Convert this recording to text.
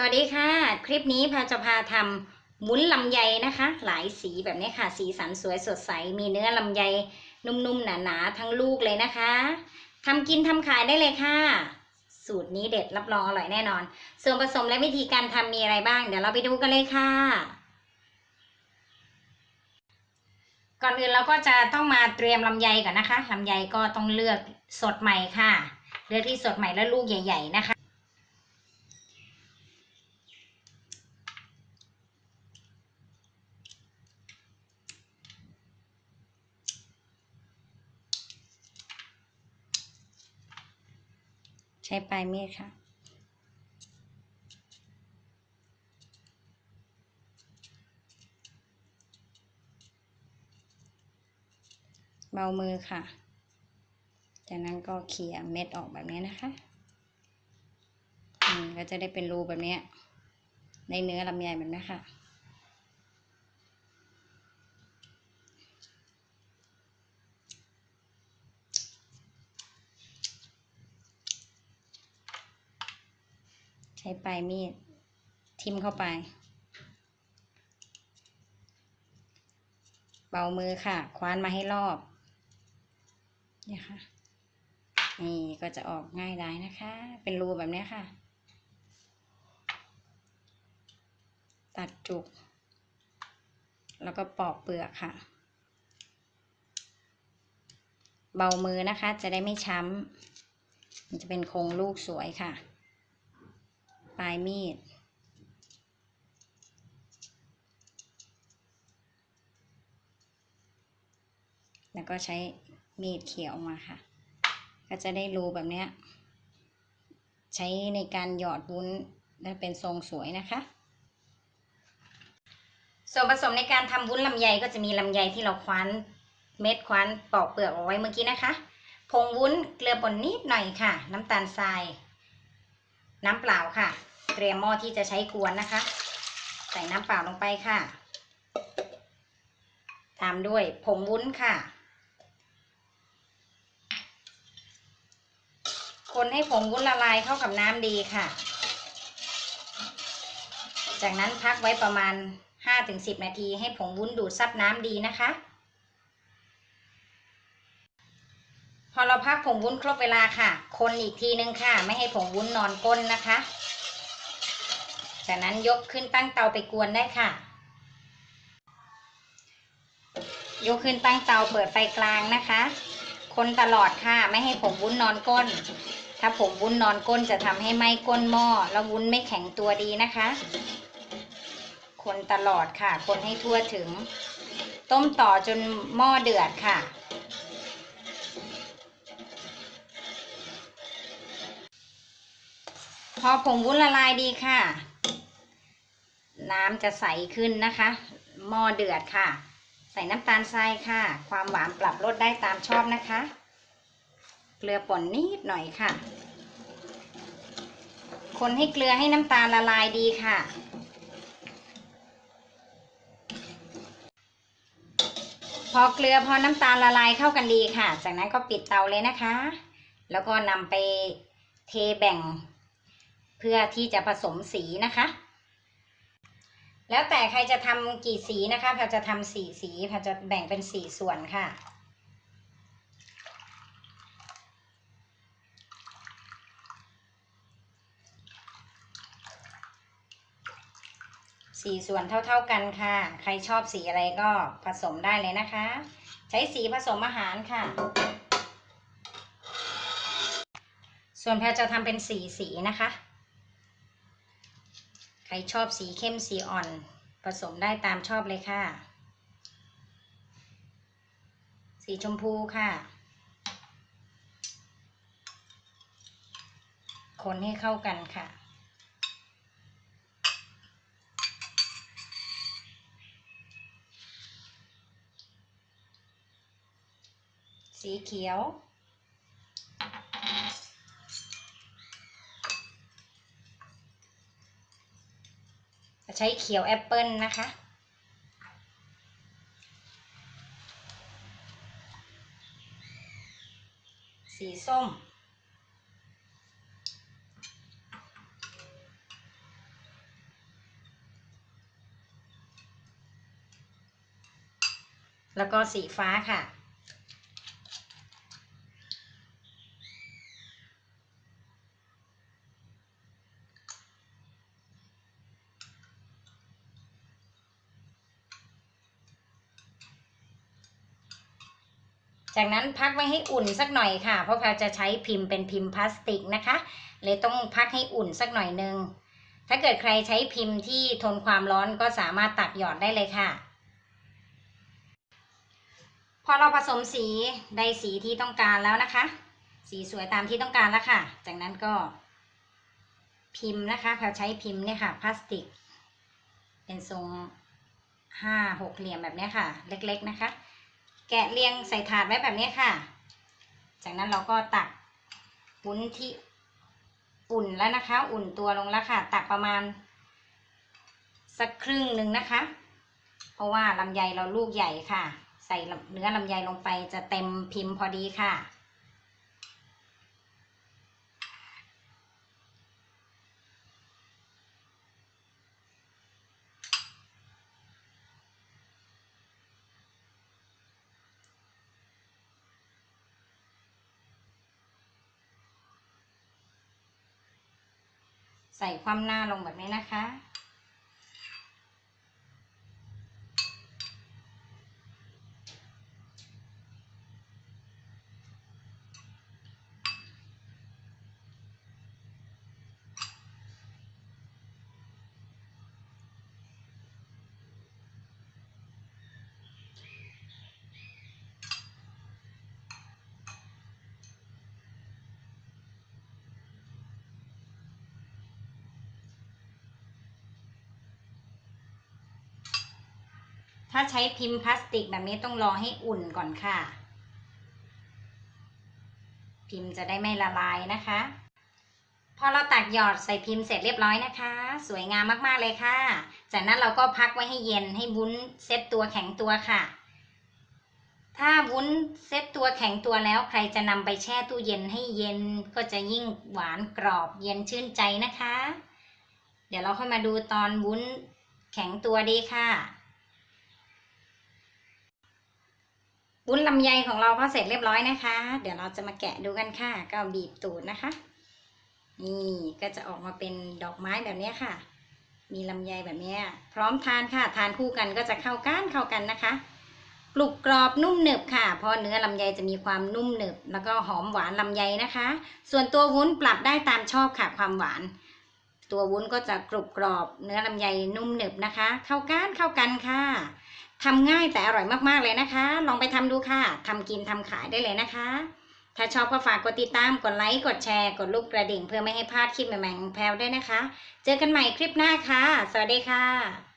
สวัสดีค่ะ คลิปนี้พาจะพาทำวุ้นลำไยนะคะ หลายสีแบบนี้ค่ะ สีสันสวยสดใส มีเนื้อลำไยนุ่มๆหนาๆทั้งลูกเลยนะคะทำกินทำขายได้เลยค่ะ สูตรนี้เด็ดรับรองอร่อยแน่นอน ส่วนผสมและวิธีการทำมีอะไรบ้าง เดี๋ยวเราไปดูกันเลยค่ะ ก่อนอื่นเราก็จะต้องมาเตรียมลำไยก่อนนะคะลำไยก็ต้องเลือกสดใหม่ค่ะ เลือกที่สดใหม่และลูกใหญ่ ๆ นะคะ ใช้ปลายมีดค่ะ เบามือค่ะ จากนั้นก็เขี่ยเม็ดออกแบบนี้นะคะอืมก็จะได้เป็นรูแบบนี้ในเนื้อลำไยแบบนี้ค่ะ ช้ปลายมีดทิมเข้าไป เบามือค่ะ คว้านมาให้รอบนี่ค่ะ นี่ก็จะออกง่ายได้นะคะ เป็นรูแบบนี้ค่ะ ตัดจุก แล้วก็ปอกเปลือกค่ะ เบามือนะคะ จะได้ไม่ช้ำมันจะเป็นโครงลูกสวยค่ะ ปลายมีด แล้วก็ใช้มีดเขี่ยออกมาค่ะ ก็จะได้รูแบบเนี้ย ใช้ในการหยอดวุ้นและเป็นทรงสวยนะคะ ส่วนผสมในการทำวุ้นลำไยก็จะมีลำไยที่เราคว้านเม็ดคว้านปอกเปลือกเอาไว้เมื่อกี้นะคะผงวุ้นเกลือป่นนิดหน่อยค่ะ น้ำตาลทราย น้ำเปล่าค่ะ เตรียมหม้อที่จะใช้กวนนะคะ ใส่น้ำเปล่าลงไปค่ะ ตามด้วยผงวุ้นค่ะ คนให้ผงวุ้นละลายเข้ากับน้ำดีค่ะ จากนั้นพักไว้ประมาณ 5-10 นาทีให้ผงวุ้นดูดซับน้ำดีนะคะพอเราพักผงวุ้นครบเวลาค่ะ คนอีกทีนึงค่ะ ไม่ให้ผงวุ้นนอนก้นนะคะ จากนั้นยกขึ้นตั้งเตาไปกวนได้ค่ะ ยกขึ้นตั้งเตาเปิดไฟกลางนะคะ คนตลอดค่ะไม่ให้ผงวุ้นนอนก้น ถ้าผงวุ้นนอนก้นจะทำให้ไหม้ก้นหม้อแล้ววุ้นไม่แข็งตัวดีนะคะ คนตลอดค่ะ คนให้ทั่วถึง ต้มต่อจนหม้อเดือดค่ะพอผงวุ้นละลายดีค่ะ น้ำจะใสขึ้นนะคะ หม้อเดือดค่ะ ใส่น้ำตาลทรายค่ะ ความหวานปรับลดได้ตามชอบนะคะ เกลือป่นนิดหน่อยค่ะ คนให้เกลือให้น้ำตาลละลายดีค่ะ พอเกลือพอน้ำตาลละลายเข้ากันดีค่ะ จากนั้นก็ปิดเตาเลยนะคะ แล้วก็นำไปเทแบ่งเพื่อที่จะผสมสีนะคะ แล้วแต่ใครจะทำกี่สีนะคะแพรจะทำสี่สีแพรจะแบ่งเป็นสี่ส่วนค่ะ สีส่วนเท่าๆกันค่ะ ใครชอบสีอะไรก็ผสมได้เลยนะคะ ใช้สีผสมอาหารค่ะ ส่วนแพรจะทำเป็นสีสีนะคะ ใครชอบสีเข้มสีอ่อน ผสมได้ตามชอบเลยค่ะ สีชมพูค่ะ คนให้เข้ากันค่ะสีเขียว ใช้เขียวแอปเปิลนะคะ สีส้ม แล้วก็สีฟ้าค่ะ จากนั้นพักไว้ให้อุ่นสักหน่อยค่ะ เพราะแพลจะใช้พิมพ์เป็นพิมพ์พลาสติกนะคะ เลยต้องพักให้อุ่นสักหน่อยนึง ถ้าเกิดใครใช้พิมพ์ที่ทนความร้อนก็สามารถตักหยอดได้เลยค่ะ พอเราผสมสีได้สีที่ต้องการแล้วนะคะ สีสวยตามที่ต้องการแล้วค่ะ จากนั้นก็พิมพ์นะคะแพลใช้พิมพ์เนี่ยค่ะพลาสติก เป็นทรงห้าหกเหลี่ยมแบบนี้ค่ะ เล็กๆนะคะ แกะเรียงใส่ถาดไว้แบบนี้ค่ะ จากนั้นเราก็ตักวุ้นที่อุ่นแล้วนะคะ อุ่นตัวลงแล้วค่ะ ตักประมาณ สักครึ่งหนึ่งนะคะ เพราะว่าลำไยเราลูกใหญ่ค่ะ ใส่เนื้อลำไยลงไปจะเต็มพิมพ์พอดีค่ะ ใส่ความหน้าลงแบบนี้นะคะ ถ้าใช้พิมพ์พลาสติกแบบนี้ต้องรอให้อุ่นก่อนค่ะ พิมพ์จะได้ไม่ละลายนะคะ พอเราตักหยอดใส่พิมพ์เสร็จเรียบร้อยนะคะ สวยงามมากๆเลยค่ะ จากนั้นเราก็พักไว้ให้เย็นให้วุ้นเซตตัวแข็งตัวค่ะ ถ้าวุ้นเซตตัวแข็งตัวแล้วใครจะนำไปแช่ตู้เย็นให้เย็นก็จะยิ่งหวานกรอบเย็นชื่นใจนะคะ เดี๋ยวเราค่อยมาดูตอนวุ้นแข็งตัวดีค่ะ วุ้นลำไยของเราก็เสร็จเรียบร้อยนะคะ เดี๋ยวเราจะมาแกะดูกันค่ะ ก็บีบตูดนะคะ นี่ก็จะออกมาเป็นดอกไม้แบบนี้ค่ะ มีลำไยแบบนี้ พร้อมทานค่ะ ทานคู่กันก็จะเข้ากันเข้ากันนะคะกรุบกรอบนุ่มหนึบค่ะ เพราะเนื้อลำไยจะมีความนุ่มหนึบ แล้วก็หอมหวานลำไยนะคะ ส่วนตัววุ้นปรับได้ตามชอบค่ะความหวาน ตัววุ้นก็จะกรุบกรอบ เนื้อลำไยนุ่มหนึบนะคะ เข้ากันเข้ากันค่ะ ทำง่ายแต่อร่อยมากๆเลยนะคะ ลองไปทำดูค่ะทำกินทำขายได้เลยนะคะ ถ้าชอบก็ฝากกดติดตาม กดไลค์ กดแชร์ กดลูกกระดิ่ง เพื่อไม่ให้พลาดคลิปใหม่ๆของแพลวด้วยนะคะ เจอกันใหม่คลิปหน้าค่ะ สวัสดีค่ะ